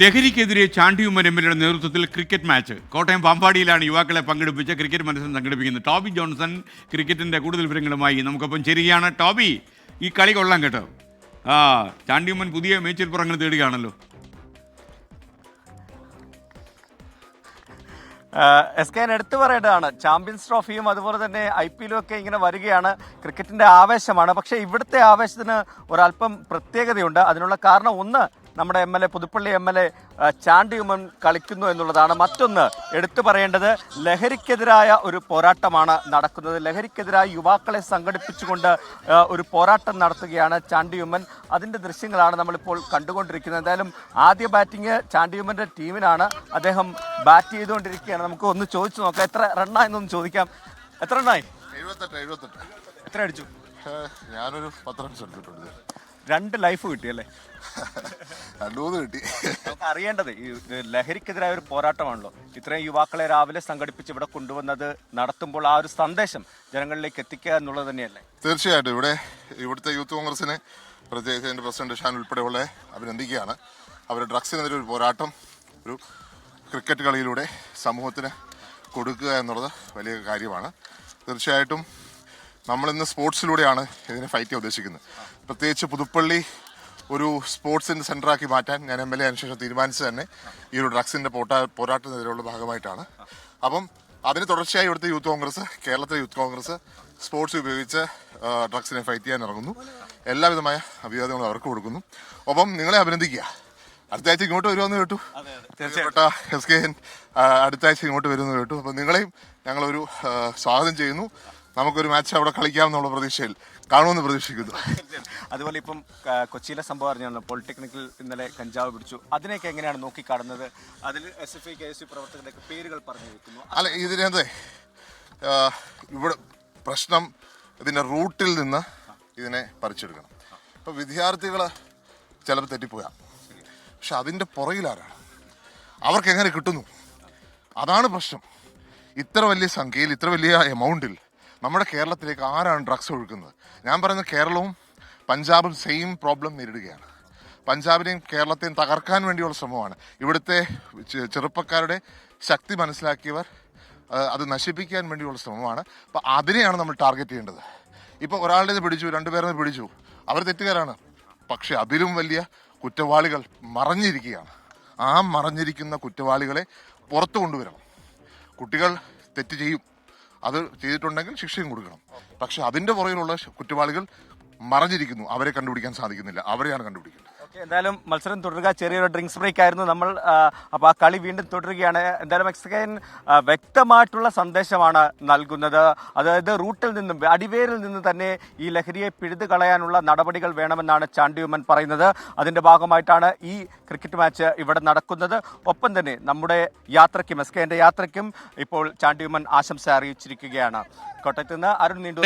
ലഹരിക്കെതിരെ ചാണ്ടിയുമ്മൻ എം നേതൃത്വത്തിൽ cricket match. Kottayam പാമ്പാടിയിലാണ് യുവാക്കളെ പങ്കെടുപ്പിച്ച ക്രിക്കറ്റ് മത്സരം സംഘടിപ്പിക്കുന്നത്. ടോബി ജോൺസൺ ക്രിക്കറ്റിന്റെ കൂടുതൽ വിവരങ്ങളുമായി നമുക്കൊപ്പം ചേരുകയാണ്. ടോബി ഈ കളി കൊള്ളാം കേട്ടോ. ആ ചാണ്ടിയുമ്മൻ പുതിയ മേച്ചിൽപ്പുറങ്ങൾ തേടുകയാണല്ലോ. എസ് കെ എടുത്തു പറയേണ്ടതാണ്. ചാമ്പ്യൻസ് ട്രോഫിയും അതുപോലെ തന്നെ ഐ പി എല്ലും ഒക്കെ ഇങ്ങനെ വരികയാണ്. ക്രിക്കറ്റിന്റെ ആവേശമാണ്. പക്ഷേ ഇവിടുത്തെ ആവേശത്തിന് ഒരല്പം പ്രത്യേകതയുണ്ട്. അതിനുള്ള കാരണം ഒന്ന് നമ്മുടെ M L A Puthuppally M L A Chandy Oommen കളിക്കുന്നു എന്നുള്ളതാണ്. മറ്റൊന്ന് എടുത്തു പറയേണ്ടത് ലഹരിക്കെതിരായ ഒരു പോരാട്ടമാണ് നടക്കുന്നത്. ലഹരിക്കെതിരായ യുവാക്കളെ സംഘടിപ്പിച്ചുകൊണ്ട് ഒരു പോരാട്ടം നടത്തുകയാണ് ചാണ്ടിയുമ്മൻ അതിന്റെ ദൃശ്യങ്ങളാണ് നമ്മളിപ്പോൾ കണ്ടുകൊണ്ടിരിക്കുന്നത്. എന്തായാലും ആദ്യ ബാറ്റിംഗ് ചാണ്ടിയുമ്മന്റെ ടീമിനാണ്. അദ്ദേഹം ബാറ്റ് ചെയ്തുകൊണ്ടിരിക്കുകയാണ്. നമുക്ക് ഒന്ന് ചോദിച്ചു നോക്കാം. എത്ര റണ്ണായെന്നൊന്ന് ചോദിക്കാം. എത്ര റണ്ണായി? എഴുപത്തെട്ട് എഴുപത്തെട്ട്. എത്ര അടിച്ചു? ഞാനൊരു പത്ത് റൺസ് എടുത്തിട്ടുണ്ട്. രണ്ട് ലൈഫ് കിട്ടി അല്ലേ? രണ്ടുമൂന്ന് കിട്ടി. നമുക്ക് അറിയേണ്ടത് ഈ ലഹരിക്കെതിരായ ഒരു പോരാട്ടമാണല്ലോ. ഇത്രയും യുവാക്കളെ രാവിലെ സംഘടിപ്പിച്ച് ഇവിടെ കൊണ്ടുവന്നത് നടത്തുമ്പോൾ ആ ഒരു സന്ദേശം ജനങ്ങളിലേക്ക് എത്തിക്കുക എന്നുള്ളത് തന്നെയല്ലേ? തീർച്ചയായിട്ടും. ഇവിടെ ഇവിടുത്തെ യൂത്ത് കോൺഗ്രസിനെ പ്രത്യേകിച്ച് അതിന്റെ പ്രസിഡന്റ് ഷാൻ ഉൾപ്പെടെയുള്ള അഭിനന്ദിക്കുകയാണ്. അവർ ഡ്രഗ്സിനെതിരെ ഒരു പോരാട്ടം ഒരു ക്രിക്കറ്റ് കളിയിലൂടെ സമൂഹത്തിന് കൊടുക്കുക എന്നുള്ളത് വലിയ കാര്യമാണ്. തീർച്ചയായിട്ടും നമ്മളിന്ന് സ്പോർട്സിലൂടെയാണ് ഇതിനെ ഫൈറ്റ് ചെയ്യാൻ ഉദ്ദേശിക്കുന്നത്. പ്രത്യേകിച്ച് പുതുപ്പള്ളി ഒരു സ്പോർട്സിന്റെ സെന്ററാക്കി മാറ്റാൻ ഞാൻ എം എൽ എ അതിനുശേഷം തീരുമാനിച്ചത് തന്നെ ഈ ഒരു ഡ്രഗ്സിന്റെ പോട്ടാ പോരാട്ടത്തിനെതിരെയുള്ള ഭാഗമായിട്ടാണ്. അപ്പം അതിന് തുടർച്ചയായി ഇവിടുത്തെ യൂത്ത് കോൺഗ്രസ് കേരളത്തിലെ യൂത്ത് കോൺഗ്രസ് സ്പോർട്സ് ഉപയോഗിച്ച് ഡ്രഗ്സിനെ ഫൈറ്റ് ചെയ്യാൻ ഇറങ്ങുന്നു. എല്ലാവിധമായ അഭിവാദങ്ങളും അവർക്ക് കൊടുക്കുന്നു. ഒപ്പം നിങ്ങളെ അഭിനന്ദിക്കുക. അടുത്ത ആഴ്ച ഇങ്ങോട്ട് വരുമെന്ന് കേട്ടു. തീർച്ചയായിട്ടും എസ് കെ എൻ അടുത്ത ആഴ്ച ഇങ്ങോട്ട് വരുമെന്ന് കേട്ടു. അപ്പം നിങ്ങളെയും ഞങ്ങളൊരു സ്വാഗതം ചെയ്യുന്നു. നമുക്കൊരു മാച്ച് അവിടെ കളിക്കാമെന്നുള്ള പ്രതീക്ഷയിൽ കാണുമെന്ന് പ്രതീക്ഷിക്കുന്നു. അതുപോലെ ഇപ്പം കൊച്ചിയിലെ സംഭവം അറിഞ്ഞാണ് പോളിടെക്നിക്കിൽ ഇന്നലെ കഞ്ചാവ് പിടിച്ചു. അതിനെയൊക്കെ എങ്ങനെയാണ് നോക്കിക്കാണുന്നത്? അതിൽ S F I K S U പ്രവർത്തകരുടെയൊക്കെ പേരുകൾ പറഞ്ഞു വെക്കുന്നു അല്ല ഇതിനകത്ത് ഇവിടെ പ്രശ്നം ഇതിന്റെ റൂട്ടിൽ നിന്ന് ഇതിനെ പറിച്ചെടുക്കണം. ഇപ്പോൾ വിദ്യാർത്ഥികൾ ചിലപ്പോൾ തെറ്റിപ്പോയാം. പക്ഷെ അതിന്റെ പുറകിലാരാണ്? അവർക്ക് എങ്ങനെ കിട്ടുന്നു? അതാണ് പ്രശ്നം. ഇത്ര വലിയ സംഖ്യയിൽ ഇത്ര വലിയ എമൗണ്ടിൽ നമ്മുടെ കേരളത്തിലേക്ക് ആരാണ് ഡ്രഗ്സ് ഒഴുക്കുന്നത്? ഞാൻ പറയുന്നത് കേരളവും പഞ്ചാബും സെയിം പ്രോബ്ലം നേരിടുകയാണ്. പഞ്ചാബിനെയും കേരളത്തെയും തകർക്കാൻ വേണ്ടിയുള്ള ശ്രമമാണ്. ഇവിടുത്തെ ചെറുപ്പക്കാരുടെ ശക്തി മനസ്സിലാക്കിയവർ അത് നശിപ്പിക്കാൻ വേണ്ടിയുള്ള ശ്രമമാണ്. അപ്പോൾ അതിനെയാണ് നമ്മൾ ടാർഗറ്റ് ചെയ്യേണ്ടത്. ഇപ്പോൾ ഒരാളുടെ പിടിച്ചു രണ്ടുപേരെ പിടിച്ചു. അവർ തെറ്റുകാരാണ്. പക്ഷേ അതിലും വലിയ കുറ്റവാളികൾ മറഞ്ഞിരിക്കുകയാണ്. ആ മറഞ്ഞിരിക്കുന്ന കുറ്റവാളികളെ പുറത്തു കൊണ്ടുവരണം. കുട്ടികൾ തെറ്റ് ചെയ്യും. അത് ചെയ്തിട്ടുണ്ടെങ്കിൽ ശിക്ഷയും കൊടുക്കണം. പക്ഷെ അതിന്റെ പുറകിലുള്ള കുറ്റവാളികൾ മറഞ്ഞിരിക്കുന്നു. അവരെ കണ്ടുപിടിക്കാൻ സാധിക്കുന്നില്ല. അവരെയാണ് കണ്ടുപിടിക്കേണ്ടത്. എന്തായാലും മത്സരം തുടരുക. ചെറിയൊരു ഡ്രിങ്ക്സ് ബ്രേക്ക് ആയിരുന്നു നമ്മൾ അപ്പൊ അപ്പോൾ ആ കളി വീണ്ടും തുടരുകയാണ്. എന്തായാലും മെക്സിക്കൻ വ്യക്തമായിട്ടുള്ള സന്ദേശമാണ് നൽകുന്നത്. അതായത് റൂട്ടിൽ നിന്നും അടിവേരിൽ നിന്ന് തന്നെ ഈ ലഹരിയെ പിഴുതു കളയാനുള്ള നടപടികൾ വേണമെന്നാണ് ചാണ്ടിയുമ്മൻ പറയുന്നത്. അതിന്റെ ഭാഗമായിട്ടാണ് ഈ ക്രിക്കറ്റ് മാച്ച് ഇവിടെ നടക്കുന്നത്. ഒപ്പം തന്നെ നമ്മുടെ യാത്രയ്ക്കും എസ് കെന്റെ യാത്രയ്ക്കും ഇപ്പോൾ ചാണ്ടിയുമ്മൻ ആശംസ അറിയിച്ചിരിക്കുകയാണ്. കോട്ടയത്ത് നിന്ന് അരുൺ നീണ്ടു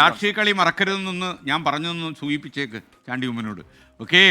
രാഷ്ട്രീയ കളി മറക്കരുതെന്നൊന്ന് ഞാൻ പറഞ്ഞു സൂചിപ്പിച്ചേക്ക്. ചാണ്ടിയുമ്മനോട് ഓക്കേ